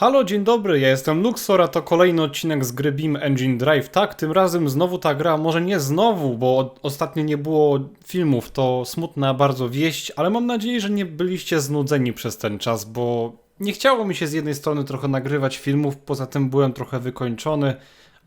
Halo, dzień dobry, ja jestem Luxor, a to kolejny odcinek z gry Beam Engine Drive. Tak, tym razem znowu ta gra, może nie znowu, bo ostatnio nie było filmów, to smutna bardzo wieść, ale mam nadzieję, że nie byliście znudzeni przez ten czas, bo nie chciało mi się z jednej strony trochę nagrywać filmów, poza tym byłem trochę wykończony,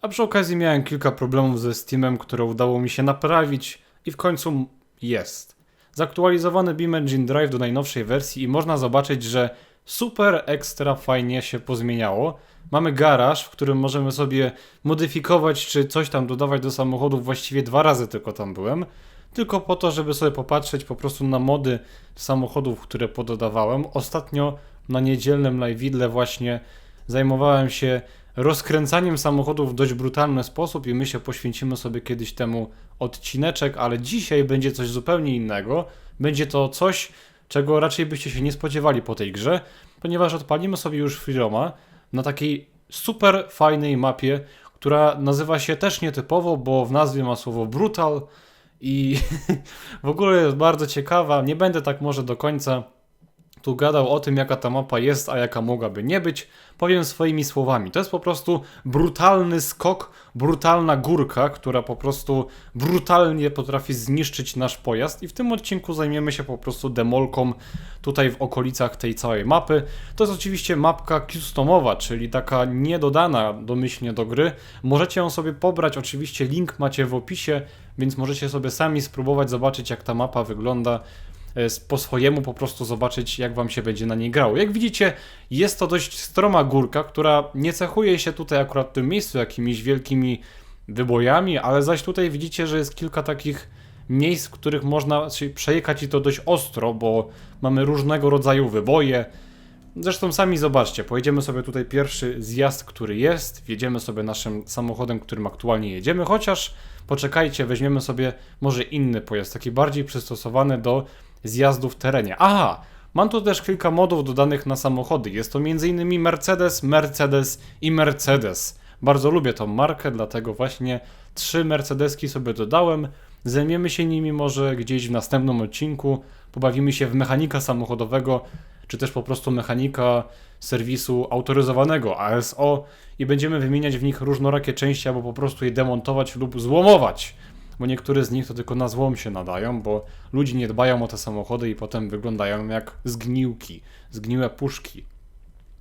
a przy okazji miałem kilka problemów ze Steamem, które udało mi się naprawić i w końcu jest. Zaktualizowany Beam Engine Drive do najnowszej wersji i można zobaczyć, że super ekstra fajnie się pozmieniało. Mamy garaż, w którym możemy sobie modyfikować czy coś tam dodawać do samochodów. Właściwie dwa razy tylko tam byłem. Tylko po to, żeby sobie popatrzeć po prostu na mody samochodów, które pododawałem. Ostatnio na niedzielnym live'idle właśnie zajmowałem się rozkręcaniem samochodów w dość brutalny sposób i my się poświęcimy sobie kiedyś temu odcineczek, ale dzisiaj będzie coś zupełnie innego. Będzie to coś, czego raczej byście się nie spodziewali po tej grze, ponieważ odpalimy sobie już Freeroma na takiej super fajnej mapie, która nazywa się też nietypowo, bo w nazwie ma słowo Brutal i w ogóle jest bardzo ciekawa. Nie będę tak może do końca tu gadał o tym, jaka ta mapa jest, a jaka mogłaby nie być. Powiem swoimi słowami. To jest po prostu brutalny skok, brutalna górka, która po prostu brutalnie potrafi zniszczyć nasz pojazd. I w tym odcinku zajmiemy się po prostu demolką tutaj w okolicach tej całej mapy. To jest oczywiście mapka customowa, czyli taka niedodana domyślnie do gry. Możecie ją sobie pobrać, oczywiście link macie w opisie, więc możecie sobie sami spróbować zobaczyć, jak ta mapa wygląda po swojemu po prostu zobaczyć, jak wam się będzie na niej grało. Jak widzicie, jest to dość stroma górka, która nie cechuje się tutaj akurat w tym miejscu jakimiś wielkimi wybojami, ale zaś tutaj widzicie, że jest kilka takich miejsc, w których można przejechać i to dość ostro, bo mamy różnego rodzaju wyboje. Zresztą sami zobaczcie, pojedziemy sobie tutaj pierwszy zjazd, który jest, wjedziemy sobie naszym samochodem, którym aktualnie jedziemy, chociaż poczekajcie, weźmiemy sobie może inny pojazd, taki bardziej przystosowany do zjazdu w terenie. Aha, mam tu też kilka modów dodanych na samochody. Jest to m.in. Mercedes, Mercedes i Mercedes. Bardzo lubię tą markę, dlatego właśnie trzy Mercedeski sobie dodałem. Zajmiemy się nimi może gdzieś w następnym odcinku. Pobawimy się w mechanika samochodowego, czy też po prostu mechanika serwisu autoryzowanego ASO i będziemy wymieniać w nich różnorakie części, albo po prostu je demontować lub złomować. Bo niektóre z nich to tylko na złom się nadają, bo ludzie nie dbają o te samochody i potem wyglądają jak zgniłki, zgniłe puszki.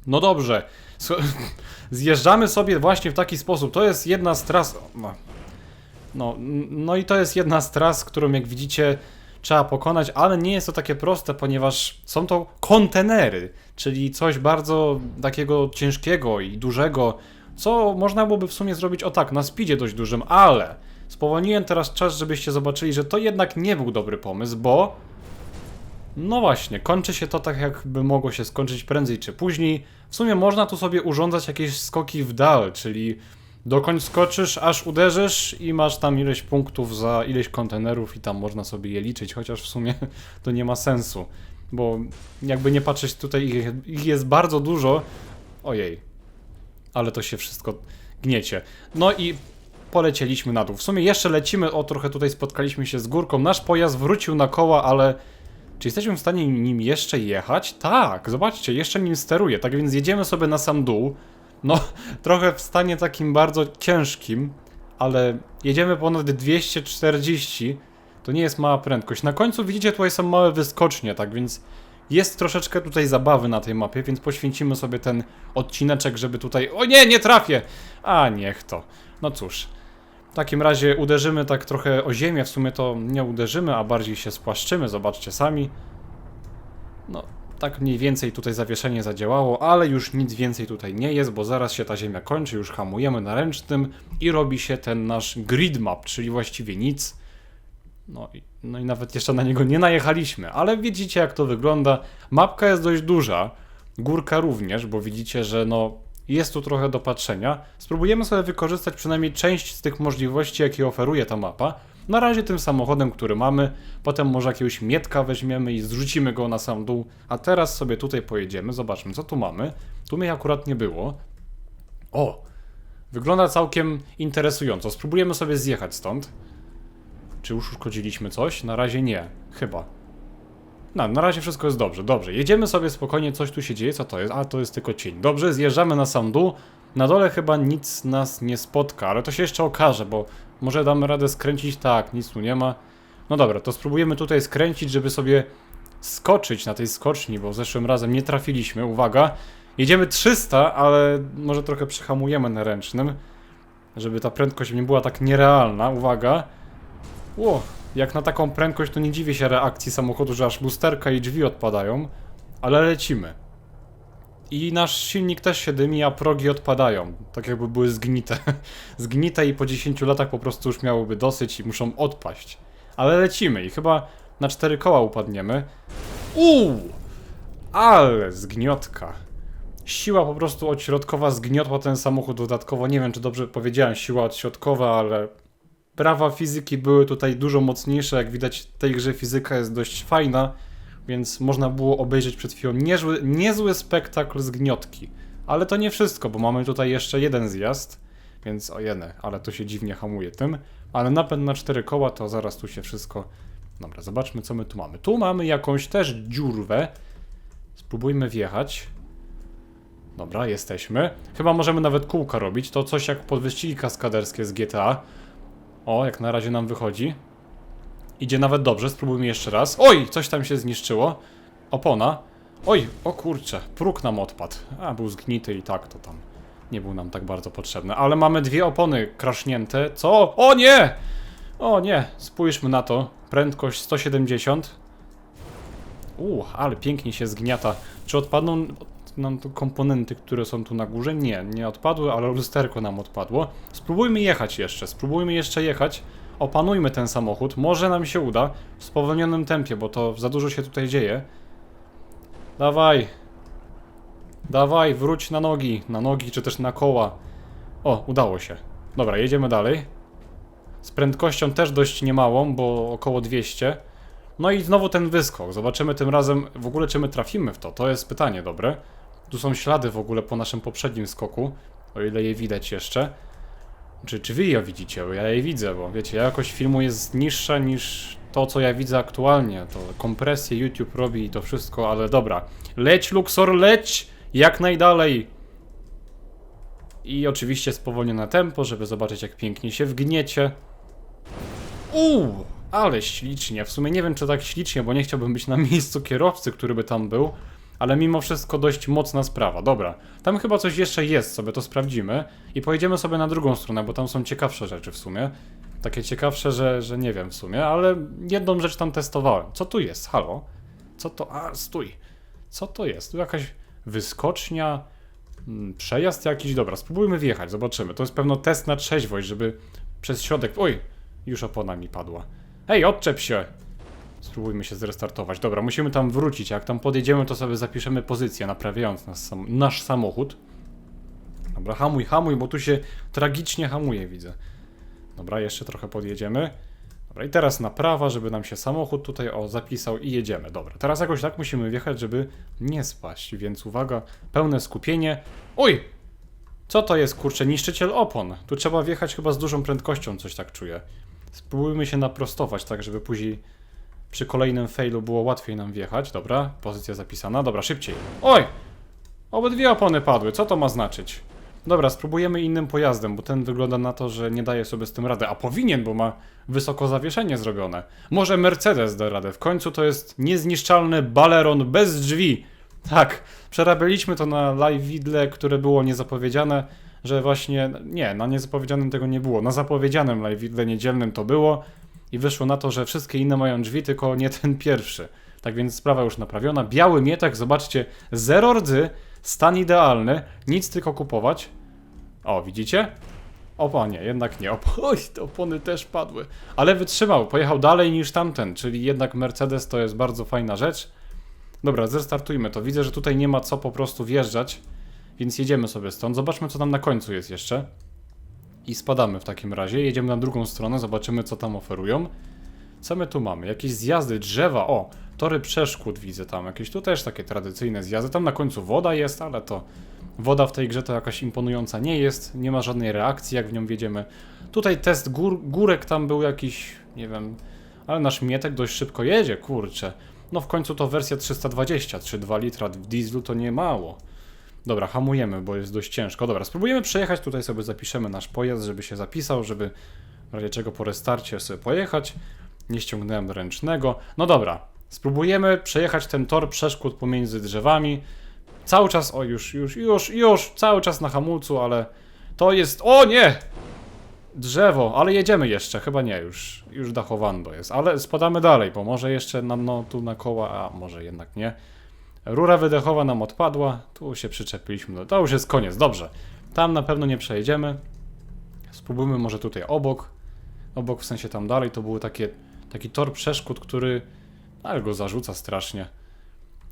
No dobrze, zjeżdżamy sobie właśnie w taki sposób. To jest jedna z tras. No, no, no i to jest jedna z tras, którą jak widzicie trzeba pokonać, ale nie jest to takie proste, ponieważ są to kontenery, czyli coś bardzo takiego ciężkiego i dużego, co można byłoby w sumie zrobić o tak, na speedzie dość dużym, ale spowolniłem teraz czas, żebyście zobaczyli, że to jednak nie był dobry pomysł, bo no właśnie, kończy się to tak, jakby mogło się skończyć prędzej czy później. W sumie można tu sobie urządzać jakieś skoki w dal, czyli dokąd skoczysz, aż uderzysz i masz tam ileś punktów za ileś kontenerów i tam można sobie je liczyć, chociaż w sumie to nie ma sensu, bo jakby nie patrzeć tutaj, ich, ich jest bardzo dużo. Ojej, ale to się wszystko gniecie. No i polecieliśmy na dół. W sumie jeszcze lecimy, o trochę tutaj spotkaliśmy się z górką. Nasz pojazd wrócił na koła, ale czy jesteśmy w stanie nim jeszcze jechać? Tak, zobaczcie, jeszcze nim steruję. Tak więc jedziemy sobie na sam dół. No, trochę w stanie takim bardzo ciężkim, ale jedziemy ponad 240. To nie jest mała prędkość. Na końcu widzicie, tutaj są małe wyskocznie, tak więc jest troszeczkę tutaj zabawy na tej mapie, więc poświęcimy sobie ten odcineczek, żeby tutaj... O nie, nie trafię! A, niech to. No cóż. W takim razie uderzymy tak trochę o ziemię, w sumie to nie uderzymy, a bardziej się spłaszczymy, zobaczcie sami. No, tak mniej więcej tutaj zawieszenie zadziałało, ale już nic więcej tutaj nie jest, bo zaraz się ta ziemia kończy, już hamujemy na ręcznym i robi się ten nasz grid map, czyli właściwie nic. No i, no i nawet jeszcze na niego nie najechaliśmy, ale widzicie jak to wygląda. Mapka jest dość duża, górka również, bo widzicie, że no jest tu trochę do patrzenia. Spróbujemy sobie wykorzystać przynajmniej część z tych możliwości, jakie oferuje ta mapa. Na razie tym samochodem, który mamy, potem może jakiegoś mietka weźmiemy i zrzucimy go na sam dół, a teraz sobie tutaj pojedziemy, zobaczmy co tu mamy. Tu mnie akurat nie było. O! Wygląda całkiem interesująco. Spróbujemy sobie zjechać stąd. Czy już uszkodziliśmy coś? Na razie nie. Chyba. No, na razie wszystko jest dobrze, dobrze. Jedziemy sobie spokojnie, coś tu się dzieje, co to jest? A, to jest tylko cień. Dobrze, zjeżdżamy na sam dół. Na dole chyba nic nas nie spotka, ale to się jeszcze okaże, bo może damy radę skręcić? Tak, nic tu nie ma. No dobra, to spróbujemy tutaj skręcić, żeby sobie skoczyć na tej skoczni, bo zeszłym razem nie trafiliśmy. Uwaga, jedziemy 300, ale może trochę przyhamujemy na ręcznym, żeby ta prędkość nie była tak nierealna. Uwaga. Ło, jak na taką prędkość to nie dziwię się reakcji samochodu, że aż lusterka i drzwi odpadają, ale lecimy. I nasz silnik też się dymi, a progi odpadają. Tak jakby były zgnite. zgnite i po 10 latach po prostu już miałyby dosyć i muszą odpaść. Ale lecimy i chyba na cztery koła upadniemy. Uuu! Ale zgniotka. Siła po prostu odśrodkowa zgniotła ten samochód dodatkowo. Nie wiem, czy dobrze powiedziałem, siła odśrodkowa, ale prawa fizyki były tutaj dużo mocniejsze. Jak widać, w tej grze fizyka jest dość fajna, więc można było obejrzeć przed chwilą niezły, niezły spektakl zgniotki. Ale to nie wszystko, bo mamy tutaj jeszcze jeden zjazd, więc o jene, ale to się dziwnie hamuje tym. Ale napęd na cztery koła to zaraz tu się wszystko. Dobra, zobaczmy co my tu mamy. Tu mamy jakąś też dziurwę. Spróbujmy wjechać. Dobra, jesteśmy. Chyba możemy nawet kółka robić. To coś jak podwyścigi kaskaderskie z GTA. O, jak na razie nam wychodzi. Idzie nawet dobrze, spróbujmy jeszcze raz. Oj, coś tam się zniszczyło. Opona. Oj, o kurczę, próg nam odpadł. A, był zgnity i tak to tam nie był nam tak bardzo potrzebny. Ale mamy dwie opony krasznięte. Co? O nie! O nie, spójrzmy na to. Prędkość 170. Uuu, ale pięknie się zgniata. Czy odpadną nam tu komponenty, które są tu na górze? Nie, nie odpadły, ale lusterko nam odpadło. Spróbujmy jechać jeszcze, spróbujmy jeszcze jechać. Opanujmy ten samochód, może nam się uda w spowolnionym tempie, bo to za dużo się tutaj dzieje. Dawaj. Dawaj, wróć na nogi, na nogi czy też na koła. O, udało się. Dobra, jedziemy dalej. Z prędkością też dość niemałą, bo około 200. No i znowu ten wyskok. Zobaczymy tym razem w ogóle, czy my trafimy w to. To jest pytanie dobre. Tu są ślady w ogóle po naszym poprzednim skoku, o ile je widać jeszcze. Czy, czy wy je widzicie? Bo ja je widzę, bo wiecie, jakość filmu jest niższa niż to, co ja widzę aktualnie. To kompresję YouTube robi i to wszystko, ale dobra. Leć, Luxor, leć! Jak najdalej! I oczywiście spowolnione tempo, żeby zobaczyć, jak pięknie się wgniecie. Uuu, ale ślicznie. W sumie nie wiem, czy tak ślicznie, bo nie chciałbym być na miejscu kierowcy, który by tam był. Ale mimo wszystko dość mocna sprawa. Dobra, tam chyba coś jeszcze jest, sobie to sprawdzimy. I pojedziemy sobie na drugą stronę, bo tam są ciekawsze rzeczy w sumie. Takie ciekawsze, że, że nie wiem w sumie, ale jedną rzecz tam testowałem. Co tu jest? Halo? Co to? A, stój. Co to jest? Tu jakaś wyskocznia, mm, przejazd jakiś. Dobra, spróbujmy wjechać, zobaczymy. To jest pewno test na trzeźwość, żeby przez środek... Oj, już opona mi padła. Hej, odczep się! Spróbujmy się zrestartować. Dobra, musimy tam wrócić. Jak tam podjedziemy, to sobie zapiszemy pozycję, naprawiając nas sam nasz samochód. Dobra, hamuj, hamuj, bo tu się tragicznie hamuje, widzę. Dobra, jeszcze trochę podjedziemy. Dobra, i teraz naprawa, żeby nam się samochód tutaj o zapisał i jedziemy. Dobra, teraz jakoś tak musimy wjechać, żeby nie spaść, więc uwaga, pełne skupienie. Oj! Co to jest, kurczę, niszczyciel opon? Tu trzeba wjechać chyba z dużą prędkością, coś tak czuję. Spróbujmy się naprostować, tak żeby później przy kolejnym failu było łatwiej nam wjechać. Dobra, pozycja zapisana. Dobra, szybciej. Oj! Obydwie opony padły, co to ma znaczyć? Dobra, spróbujemy innym pojazdem, bo ten wygląda na to, że nie daje sobie z tym rady. A powinien, bo ma wysoko zawieszenie zrobione. Może Mercedes da radę. W końcu to jest niezniszczalny baleron bez drzwi. Tak, przerabialiśmy to na live widle, które było niezapowiedziane, że właśnie... Nie, na niezapowiedzianym tego nie było. Na zapowiedzianym live widle niedzielnym to było i wyszło na to, że wszystkie inne mają drzwi, tylko nie ten pierwszy. Tak więc sprawa już naprawiona. Biały mietek, zobaczcie, zero rdzy, stan idealny, nic tylko kupować. O, widzicie? O, nie, jednak nie. Oj, te opony też padły. Ale wytrzymał, pojechał dalej niż tamten, czyli jednak Mercedes to jest bardzo fajna rzecz. Dobra, zrestartujmy to. Widzę, że tutaj nie ma co po prostu wjeżdżać, więc jedziemy sobie stąd. Zobaczmy, co tam na końcu jest jeszcze. I spadamy w takim razie. Jedziemy na drugą stronę, zobaczymy, co tam oferują. Co my tu mamy? Jakieś zjazdy, drzewa, o, tory przeszkód widzę tam, jakieś tu też takie tradycyjne zjazdy. Tam na końcu woda jest, ale to woda w tej grze to jakaś imponująca nie jest, nie ma żadnej reakcji, jak w nią wjedziemy. Tutaj test gór, górek tam był jakiś, nie wiem, ale nasz mietek dość szybko jedzie, kurczę. No w końcu to wersja 320, 3,2 litra w dieslu to nie mało. Dobra, hamujemy, bo jest dość ciężko. Dobra, spróbujemy przejechać, tutaj sobie zapiszemy nasz pojazd, żeby się zapisał, żeby w razie czego po restarcie sobie pojechać. Nie ściągnąłem ręcznego. No dobra, spróbujemy przejechać ten tor przeszkód pomiędzy drzewami. Cały czas, o już, już, już, już, cały czas na hamulcu, ale to jest, o nie! Drzewo, ale jedziemy jeszcze, chyba nie, już, już dachowando jest, ale spadamy dalej, bo może jeszcze nam no, tu na koła, a może jednak nie. Rura wydechowa nam odpadła, tu się przyczepiliśmy, no, to już jest koniec, dobrze. Tam na pewno nie przejedziemy. Spróbujmy może tutaj obok. Obok w sensie tam dalej, to był takie, taki tor przeszkód, który, ale go zarzuca strasznie.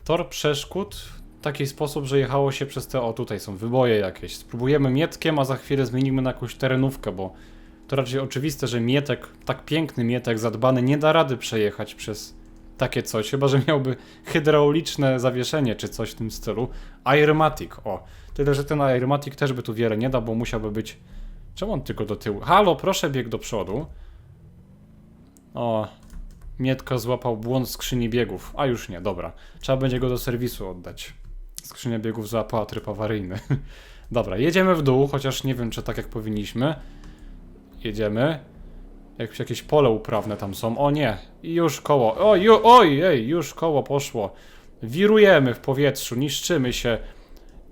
Tor przeszkód w taki sposób, że jechało się przez te, o tutaj są wyboje jakieś. Spróbujemy mietkiem, a za chwilę zmienimy na jakąś terenówkę, bo to raczej oczywiste, że mietek, tak piękny mietek, zadbany, nie da rady przejechać przez takie coś, chyba że miałby hydrauliczne zawieszenie czy coś w tym stylu. Aeromatic, o. Tyle, że ten Aeromatic też by tu wiele nie da, bo musiałby być... Czemu on tylko do tyłu? Halo, proszę bieg do przodu. O, Mietka złapał błąd skrzyni biegów. A już nie, dobra. Trzeba będzie go do serwisu oddać. Skrzynia biegów złapała tryb awaryjny. dobra, jedziemy w dół, chociaż nie wiem, czy tak jak powinniśmy. Jedziemy. Jak jakieś pole uprawne tam są. O nie, i już koło. O, ju, oj, ej, już koło poszło. Wirujemy w powietrzu, niszczymy się.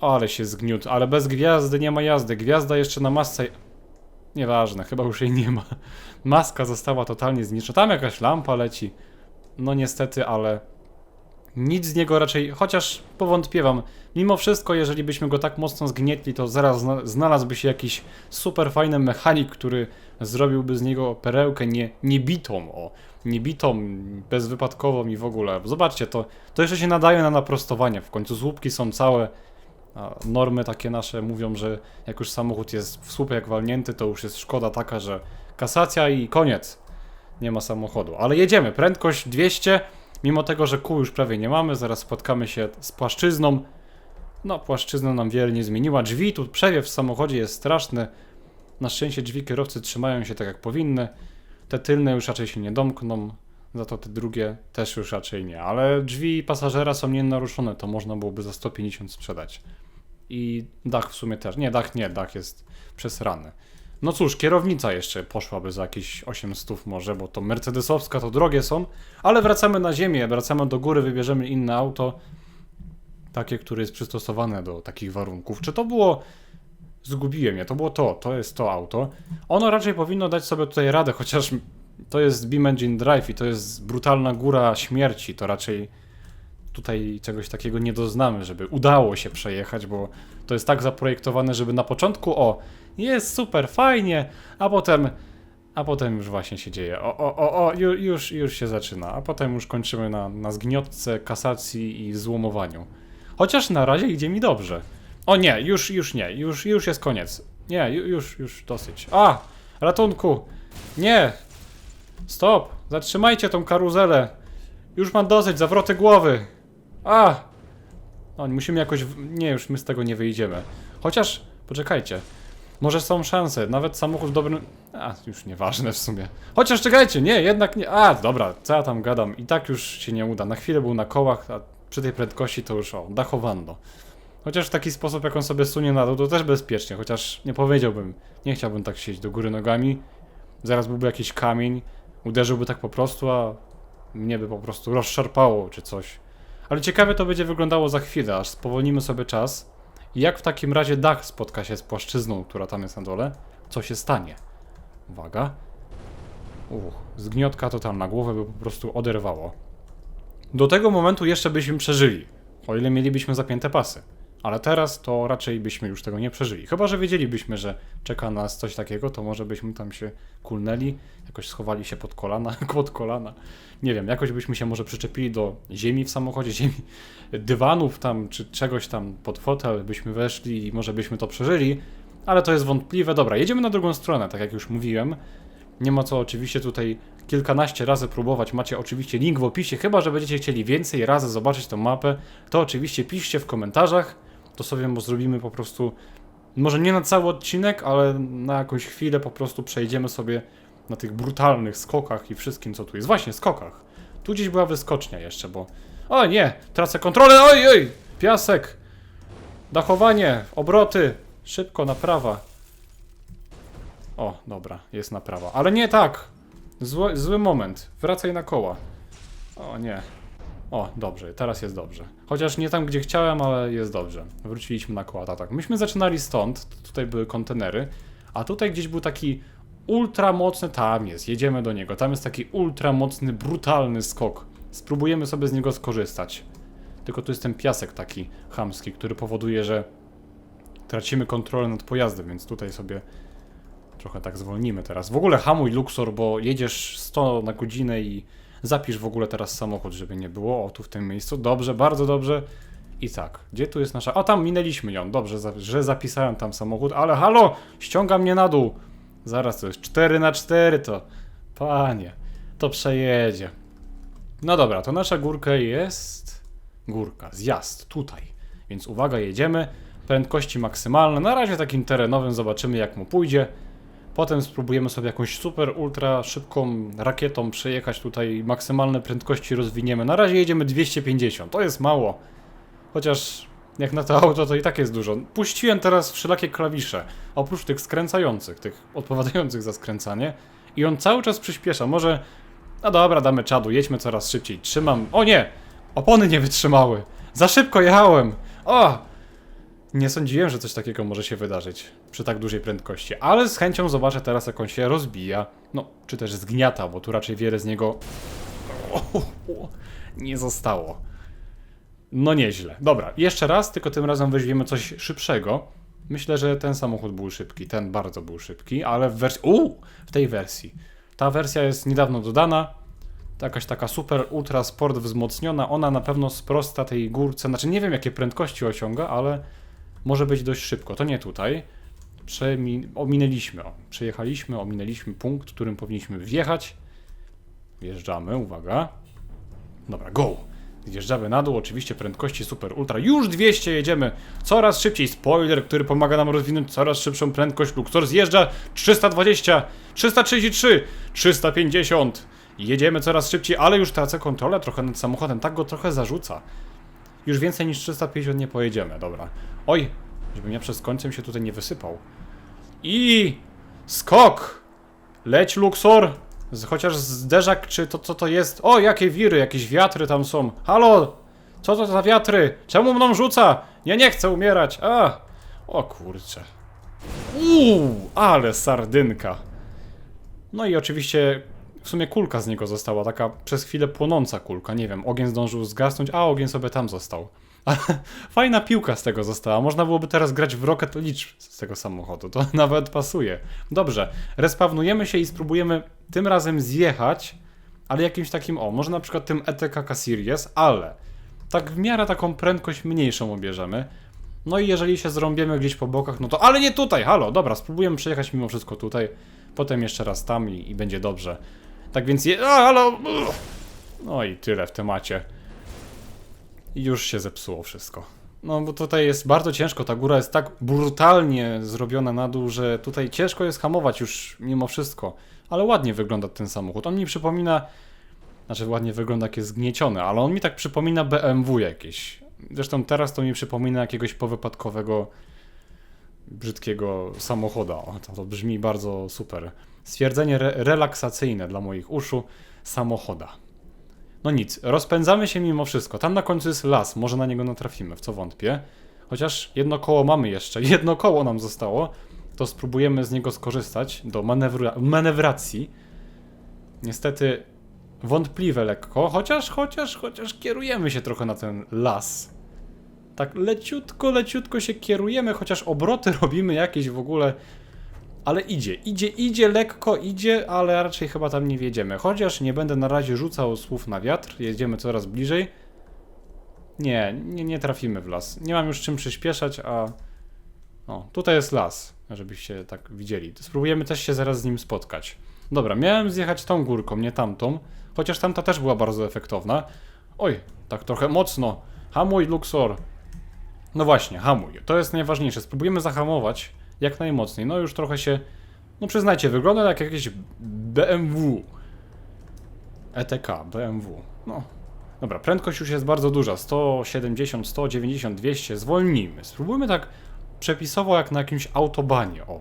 Ale się zgniótł, ale bez gwiazdy nie ma jazdy. Gwiazda jeszcze na masce. Nieważne, chyba już jej nie ma. Maska została totalnie zniszczona. Tam jakaś lampa leci. No niestety, ale nic z niego raczej, chociaż powątpiewam. Mimo wszystko, jeżeli byśmy go tak mocno zgnietli, to zaraz zna- znalazłby się jakiś super fajny mechanik, który zrobiłby z niego perełkę nie, niebitą, o, niebitą, bezwypadkową i w ogóle. Zobaczcie, to, to jeszcze się nadaje na naprostowanie. W końcu słupki są całe. Normy takie nasze mówią, że jak już samochód jest w słup jak walnięty, to już jest szkoda taka, że kasacja i koniec. Nie ma samochodu. Ale jedziemy. Prędkość 200. Mimo tego, że kół już prawie nie mamy, zaraz spotkamy się z płaszczyzną. No, płaszczyzna nam wiele nie zmieniła. Drzwi, tu przewiew w samochodzie jest straszny. Na szczęście drzwi kierowcy trzymają się tak jak powinny. Te tylne już raczej się nie domkną, za to te drugie też już raczej nie. Ale drzwi pasażera są nienaruszone, to można byłoby za 150 sprzedać. I dach w sumie też. Nie, dach nie, dach jest przesrany. No cóż, kierownica jeszcze poszłaby za jakieś 800 może, bo to mercedesowska, to drogie są. Ale wracamy na ziemię, wracamy do góry, wybierzemy inne auto. Takie, które jest przystosowane do takich warunków. Czy to było... Zgubiłem je, to było to, to jest to auto. Ono raczej powinno dać sobie tutaj radę, chociaż to jest Beam Engine Drive i to jest brutalna góra śmierci, to raczej tutaj czegoś takiego nie doznamy, żeby udało się przejechać, bo to jest tak zaprojektowane, żeby na początku o, jest super, fajnie, a potem a potem już właśnie się dzieje. O, o, o, o ju- już, już się zaczyna, a potem już kończymy na, na zgniotce, kasacji i złomowaniu. Chociaż na razie idzie mi dobrze. O nie, już, już nie, już, już jest koniec. Nie, ju- już, już dosyć. A! Ratunku! Nie! Stop! Zatrzymajcie tą karuzelę! Już mam dosyć, zawroty głowy! A! No, musimy jakoś. w- Nie, już my z tego nie wyjdziemy. Chociaż, poczekajcie. Może są szanse, nawet samochód w dobrym. A, już nieważne w sumie. Chociaż czekajcie, nie, jednak nie. A, dobra, co ja tam gadam? I tak już się nie uda. Na chwilę był na kołach, a przy tej prędkości to już o, dachowando. Chociaż w taki sposób, jak on sobie sunie na dół, to też bezpiecznie. Chociaż nie powiedziałbym, nie chciałbym tak siedzieć do góry nogami. Zaraz byłby jakiś kamień, uderzyłby tak po prostu, a mnie by po prostu rozszarpało czy coś. Ale ciekawe to będzie wyglądało za chwilę, aż spowolnimy sobie czas. Jak w takim razie dach spotka się z płaszczyzną, która tam jest na dole, co się stanie? Uwaga. Uch, zgniotka totalna, głowę by po prostu oderwało. Do tego momentu jeszcze byśmy przeżyli, o ile mielibyśmy zapięte pasy. Ale teraz to raczej byśmy już tego nie przeżyli. Chyba, że wiedzielibyśmy, że czeka nas coś takiego, to może byśmy tam się kulnęli, jakoś schowali się pod kolana, pod kolana. Nie wiem, jakoś byśmy się może przyczepili do ziemi w samochodzie, ziemi, dywanów tam, czy czegoś tam pod fotel, byśmy weszli i może byśmy to przeżyli, ale to jest wątpliwe. Dobra, jedziemy na drugą stronę, tak jak już mówiłem. Nie ma co oczywiście tutaj kilkanaście razy próbować. Macie oczywiście link w opisie, chyba że będziecie chcieli więcej razy zobaczyć tą mapę, to oczywiście piszcie w komentarzach. To sobie zrobimy po prostu, może nie na cały odcinek, ale na jakąś chwilę po prostu przejdziemy sobie na tych brutalnych skokach i wszystkim co tu jest. Właśnie, skokach. Tu gdzieś była wyskocznia jeszcze, bo... O nie! Tracę kontrolę! Oj, oj! Piasek! Dachowanie! Obroty! Szybko, naprawa. O, dobra, jest naprawa. Ale nie tak! Zły, zły moment. Wracaj na koła. O nie. O, dobrze, teraz jest dobrze. Chociaż nie tam, gdzie chciałem, ale jest dobrze. Wróciliśmy na koła, tak. Myśmy zaczynali stąd, tutaj były kontenery, a tutaj gdzieś był taki ultra mocny, tam jest, jedziemy do niego. Tam jest taki ultra mocny, brutalny skok. Spróbujemy sobie z niego skorzystać. Tylko tu jest ten piasek taki chamski, który powoduje, że tracimy kontrolę nad pojazdem, więc tutaj sobie trochę tak zwolnimy teraz. W ogóle hamuj Luxor, bo jedziesz 100 na godzinę i zapisz w ogóle teraz samochód, żeby nie było. O, tu w tym miejscu. Dobrze, bardzo dobrze. I tak, gdzie tu jest nasza... O, tam minęliśmy ją. Dobrze, że zapisałem tam samochód, ale halo, ściąga mnie na dół. Zaraz to jest 4 na 4 to... Panie, to przejedzie. No dobra, to nasza górka jest... Górka, zjazd, tutaj. Więc uwaga, jedziemy. Prędkości maksymalne. Na razie takim terenowym zobaczymy jak mu pójdzie. Potem spróbujemy sobie jakąś super, ultra szybką rakietą przejechać tutaj. Maksymalne prędkości rozwiniemy. Na razie jedziemy 250. To jest mało. Chociaż jak na to auto to i tak jest dużo. Puściłem teraz wszelakie klawisze. Oprócz tych skręcających, tych odpowiadających za skręcanie. I on cały czas przyspiesza. Może... No dobra, damy czadu. Jedźmy coraz szybciej. Trzymam... O nie! Opony nie wytrzymały. Za szybko jechałem. O! Nie sądziłem, że coś takiego może się wydarzyć przy tak dużej prędkości, ale z chęcią zobaczę teraz, jak on się rozbija. No, czy też zgniata, bo tu raczej wiele z niego nie zostało. No nieźle. Dobra, jeszcze raz, tylko tym razem weźmiemy coś szybszego. Myślę, że ten samochód był szybki, ten bardzo był szybki, ale w wersji. Uuu, w tej wersji. Ta wersja jest niedawno dodana. Jakaś taka super ultra sport wzmocniona. Ona na pewno sprosta tej górce. Znaczy, nie wiem jakie prędkości osiąga, ale może być dość szybko. To nie tutaj. Przemi- ominęliśmy, o, przejechaliśmy, ominęliśmy punkt, którym powinniśmy wjechać. Wjeżdżamy, uwaga. Dobra, go! Zjeżdżamy na dół, oczywiście prędkości super ultra. Już 200 jedziemy, coraz szybciej. Spoiler, który pomaga nam rozwinąć coraz szybszą prędkość. Luxor zjeżdża 320, 333, 350. Jedziemy coraz szybciej, ale już tracę kontrolę trochę nad samochodem. Tak go trochę zarzuca. Już więcej niż 350 nie pojedziemy, dobra. Oj, żebym ja przez końcem się tutaj nie wysypał. I skok! Leć Luxor! Chociaż zderzak, czy to co to jest? O, jakie wiry, jakieś wiatry tam są. Halo! Co to za wiatry? Czemu mną rzuca? Ja nie chcę umierać. A! O kurcze. Uuu, ale sardynka. No i oczywiście w sumie kulka z niego została, taka przez chwilę płonąca kulka. Nie wiem, ogień zdążył zgasnąć, a ogień sobie tam został. Fajna piłka z tego została. Można byłoby teraz grać w Rocket League z tego samochodu. To nawet pasuje. Dobrze, respawnujemy się i spróbujemy tym razem zjechać, ale jakimś takim, o, może na przykład tym E ETK Series, ale tak w miarę taką prędkość mniejszą obierzemy. No i jeżeli się zrąbiemy gdzieś po bokach, no to ale nie tutaj, halo, dobra, spróbujemy przejechać mimo wszystko tutaj, potem jeszcze raz tam i, i będzie dobrze. Tak więc je... A. No i tyle w temacie. I już się zepsuło wszystko. No bo tutaj jest bardzo ciężko, ta góra jest tak brutalnie zrobiona na dół, że tutaj ciężko jest hamować już mimo wszystko. Ale ładnie wygląda ten samochód. On mi przypomina... Znaczy ładnie wygląda jak jest zgnieciony, ale on mi tak przypomina BMW jakieś. Zresztą teraz to mi przypomina jakiegoś powypadkowego brzydkiego samochoda. O, to, to brzmi bardzo super. Stwierdzenie re relaksacyjne dla moich uszu samochoda. No nic, rozpędzamy się mimo wszystko. Tam na końcu jest las, może na niego natrafimy, w co wątpię. Chociaż jedno koło mamy jeszcze, jedno koło nam zostało, to spróbujemy z niego skorzystać do manewra manewracji. Niestety wątpliwe lekko, chociaż, chociaż, chociaż kierujemy się trochę na ten las. Tak leciutko, leciutko się kierujemy, chociaż obroty robimy jakieś w ogóle. Ale idzie, idzie, idzie, lekko idzie, ale raczej chyba tam nie wjedziemy. Chociaż nie będę na razie rzucał słów na wiatr, jedziemy coraz bliżej. Nie, nie, nie trafimy w las. Nie mam już czym przyspieszać, a... O, tutaj jest las, żebyście tak widzieli. Spróbujemy też się zaraz z nim spotkać. Dobra, miałem zjechać tą górką, nie tamtą. Chociaż tamta też była bardzo efektowna. Oj, tak trochę mocno. Hamuj, Luxor. No właśnie, hamuj. To jest najważniejsze. Spróbujemy zahamować jak najmocniej. No już trochę się. No przyznajcie, wygląda jak jakieś BMW. ETK, BMW. No. Dobra, prędkość już jest bardzo duża. 170, 190, 200. Zwolnijmy. Spróbujmy tak przepisowo jak na jakimś autobanie. O.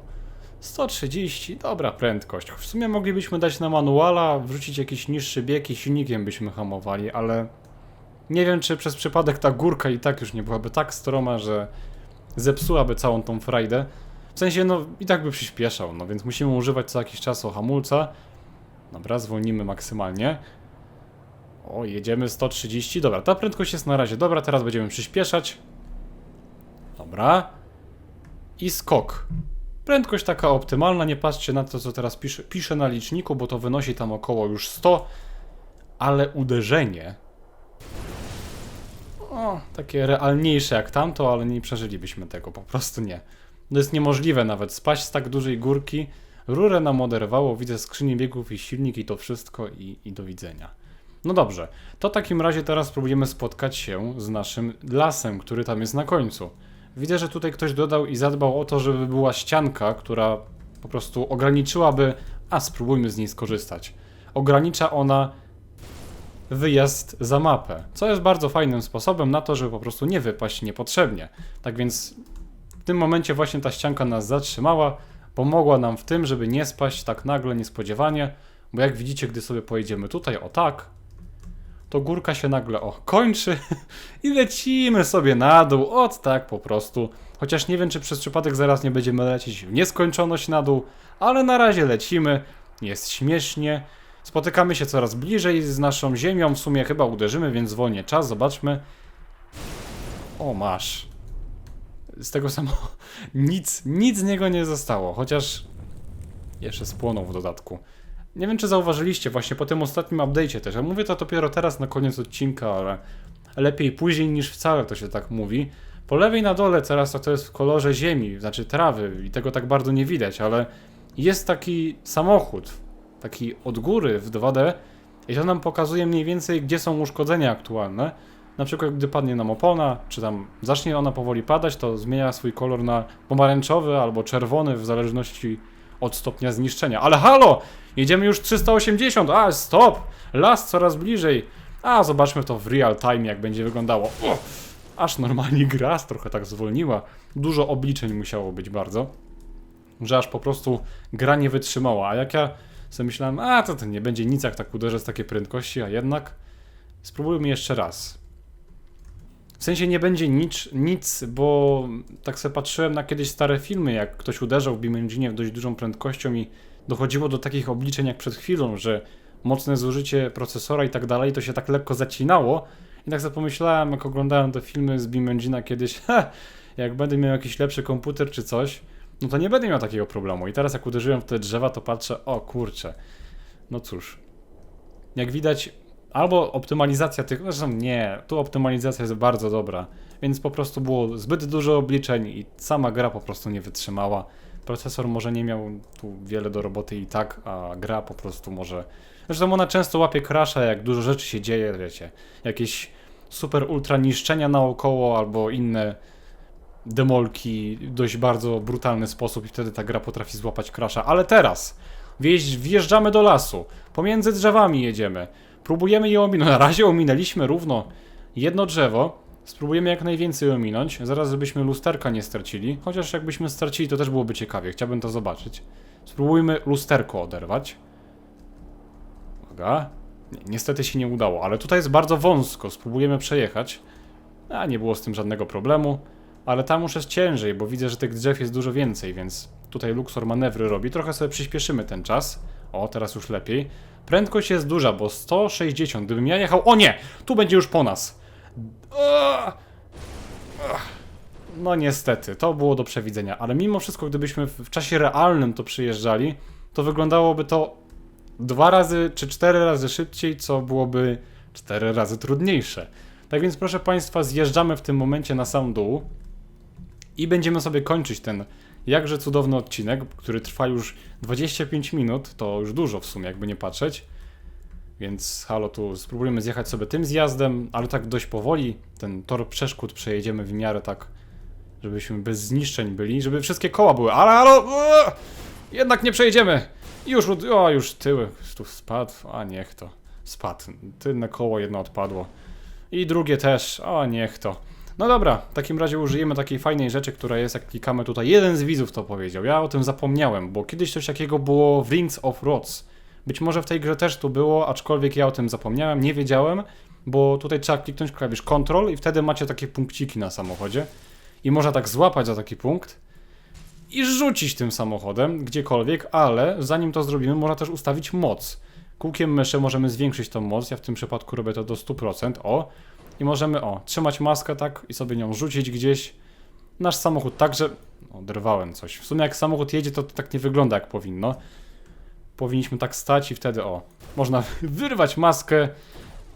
130, dobra prędkość. W sumie moglibyśmy dać na manuala, wrzucić jakiś niższy bieg i silnikiem byśmy hamowali, ale nie wiem, czy przez przypadek ta górka i tak już nie byłaby tak stroma, że zepsułaby całą tą frajdę. W sensie, no i tak by przyspieszał, no więc musimy używać co jakiś czas o hamulca. Dobra, zwolnimy maksymalnie. O, jedziemy 130. Dobra, ta prędkość jest na razie dobra, teraz będziemy przyspieszać. Dobra. I skok. Prędkość taka optymalna, nie patrzcie na to, co teraz piszę, na liczniku, bo to wynosi tam około już 100, ale uderzenie o, takie realniejsze jak tamto, ale nie przeżylibyśmy tego, po prostu nie. To jest niemożliwe nawet spaść z tak dużej górki. Rurę nam oderwało, widzę skrzynię biegów i silnik i to wszystko i, i do widzenia. No dobrze, to w takim razie teraz spróbujemy spotkać się z naszym lasem, który tam jest na końcu. Widzę, że tutaj ktoś dodał i zadbał o to, żeby była ścianka, która po prostu ograniczyłaby, a spróbujmy z niej skorzystać. Ogranicza ona wyjazd za mapę, co jest bardzo fajnym sposobem na to, żeby po prostu nie wypaść niepotrzebnie. Tak więc tym momencie właśnie ta ścianka nas zatrzymała, pomogła nam w tym, żeby nie spaść tak nagle, niespodziewanie, bo jak widzicie, gdy sobie pojedziemy tutaj, o tak, to górka się nagle o kończy i lecimy sobie na dół, od tak po prostu. Chociaż nie wiem, czy przez przypadek zaraz nie będziemy lecieć w nieskończoność na dół, ale na razie lecimy, jest śmiesznie. Spotykamy się coraz bliżej z naszą ziemią, w sumie chyba uderzymy, więc zwolnię czas, zobaczmy. O, masz. Z tego samo nic, nic z niego nie zostało, chociaż jeszcze spłonął w dodatku. Nie wiem, czy zauważyliście właśnie po tym ostatnim update'cie też. Ja mówię to dopiero teraz na koniec odcinka, ale lepiej później niż wcale to się tak mówi. Po lewej na dole teraz to, to jest w kolorze ziemi, znaczy trawy i tego tak bardzo nie widać, ale jest taki samochód, taki od góry w 2D i to nam pokazuje mniej więcej, gdzie są uszkodzenia aktualne. Na przykład, gdy padnie nam opona, czy tam zacznie ona powoli padać, to zmienia swój kolor na pomarańczowy albo czerwony, w zależności od stopnia zniszczenia. Ale halo! Jedziemy już 380! A, stop! Las coraz bliżej! A, zobaczmy to w real time, jak będzie wyglądało. O, aż normalnie gra trochę tak zwolniła. Dużo obliczeń musiało być bardzo. Że aż po prostu gra nie wytrzymała. A jak ja sobie myślałem, a to, to nie będzie nic, jak tak uderzę z takiej prędkości, a jednak spróbujmy jeszcze raz. W sensie nie będzie nic, nic, bo tak sobie patrzyłem na kiedyś stare filmy, jak ktoś uderzał w Beam Engine dość dużą prędkością i dochodziło do takich obliczeń jak przed chwilą, że mocne zużycie procesora i tak dalej, to się tak lekko zacinało. I tak sobie pomyślałem, jak oglądałem te filmy z Beam Engine'a kiedyś, jak będę miał jakiś lepszy komputer czy coś, no to nie będę miał takiego problemu. I teraz jak uderzyłem w te drzewa, to patrzę, o kurczę. No cóż. Jak widać, albo optymalizacja tych, zresztą nie, tu optymalizacja jest bardzo dobra, więc po prostu było zbyt dużo obliczeń i sama gra po prostu nie wytrzymała. Procesor może nie miał tu wiele do roboty i tak, a gra po prostu może... Zresztą ona często łapie crasha, jak dużo rzeczy się dzieje, wiecie, jakieś super ultra niszczenia naokoło albo inne demolki w dość bardzo brutalny sposób i wtedy ta gra potrafi złapać crasha. Ale teraz wjeżdżamy do lasu, pomiędzy drzewami jedziemy, próbujemy je ominąć. Na razie ominęliśmy równo jedno drzewo, spróbujemy jak najwięcej ominąć, zaraz żebyśmy lusterka nie stracili, chociaż jakbyśmy stracili to też byłoby ciekawie, chciałbym to zobaczyć. Spróbujmy lusterko oderwać. Uwaga. Nie, niestety się nie udało, ale tutaj jest bardzo wąsko, spróbujemy przejechać. A, nie było z tym żadnego problemu. Ale tam już jest ciężej, bo widzę, że tych drzew jest dużo więcej, więc tutaj Luxor manewry robi. Trochę sobie przyspieszymy ten czas. O, teraz już lepiej. Prędkość jest duża, bo 160. Gdybym ja jechał... O nie! Tu będzie już po nas. No niestety, to było do przewidzenia, ale mimo wszystko, gdybyśmy w czasie realnym to przyjeżdżali, to wyglądałoby to dwa razy czy cztery razy szybciej, co byłoby cztery razy trudniejsze. Tak więc proszę Państwa, zjeżdżamy w tym momencie na sam dół i będziemy sobie kończyć ten jakże cudowny odcinek, który trwa już 25 minut, to już dużo w sumie, jakby nie patrzeć. Więc halo, tu spróbujemy zjechać sobie tym zjazdem, ale tak dość powoli. Ten tor przeszkód przejedziemy w miarę tak, żebyśmy bez zniszczeń byli, żeby wszystkie koła były. Ale halo! Uaa! Jednak nie przejedziemy! Już, o, już tyły tu spadł, a niech to. Spadł. Tylne koło jedno odpadło. I drugie też. O, niech to. No dobra, w takim razie użyjemy takiej fajnej rzeczy, która jest, jak klikamy tutaj. Jeden z widzów to powiedział. Ja o tym zapomniałem, bo kiedyś coś takiego było w Rings of Rods. Być może w tej grze też tu było, aczkolwiek ja o tym zapomniałem, nie wiedziałem, bo tutaj trzeba kliknąć klawisz Ctrl i wtedy macie takie punkciki na samochodzie. I można tak złapać za taki punkt i rzucić tym samochodem gdziekolwiek, ale zanim to zrobimy, można też ustawić moc. Kółkiem myszy możemy zwiększyć tą moc, ja w tym przypadku robię to do 100%, o. I możemy, o, trzymać maskę tak i sobie nią rzucić gdzieś. Nasz samochód także... Oderwałem coś. W sumie jak samochód jedzie, to, to tak nie wygląda jak powinno. Powinniśmy tak stać i wtedy, o, można wyrwać maskę,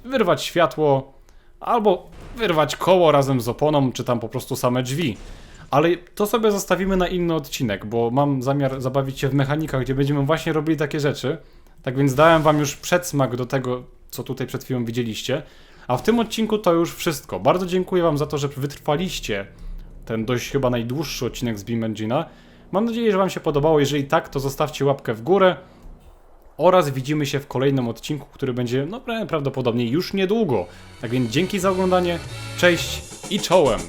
wyrwać światło, albo wyrwać koło razem z oponą, czy tam po prostu same drzwi. Ale to sobie zostawimy na inny odcinek, bo mam zamiar zabawić się w mechanikach, gdzie będziemy właśnie robili takie rzeczy. Tak więc dałem wam już przedsmak do tego, co tutaj przed chwilą widzieliście. A w tym odcinku to już wszystko. Bardzo dziękuję wam za to, że wytrwaliście ten dość chyba najdłuższy odcinek z Beam Engine'a. Mam nadzieję, że wam się podobało. Jeżeli tak, to zostawcie łapkę w górę. Oraz widzimy się w kolejnym odcinku, który będzie no prawdopodobnie już niedługo. Tak więc dzięki za oglądanie. Cześć i czołem!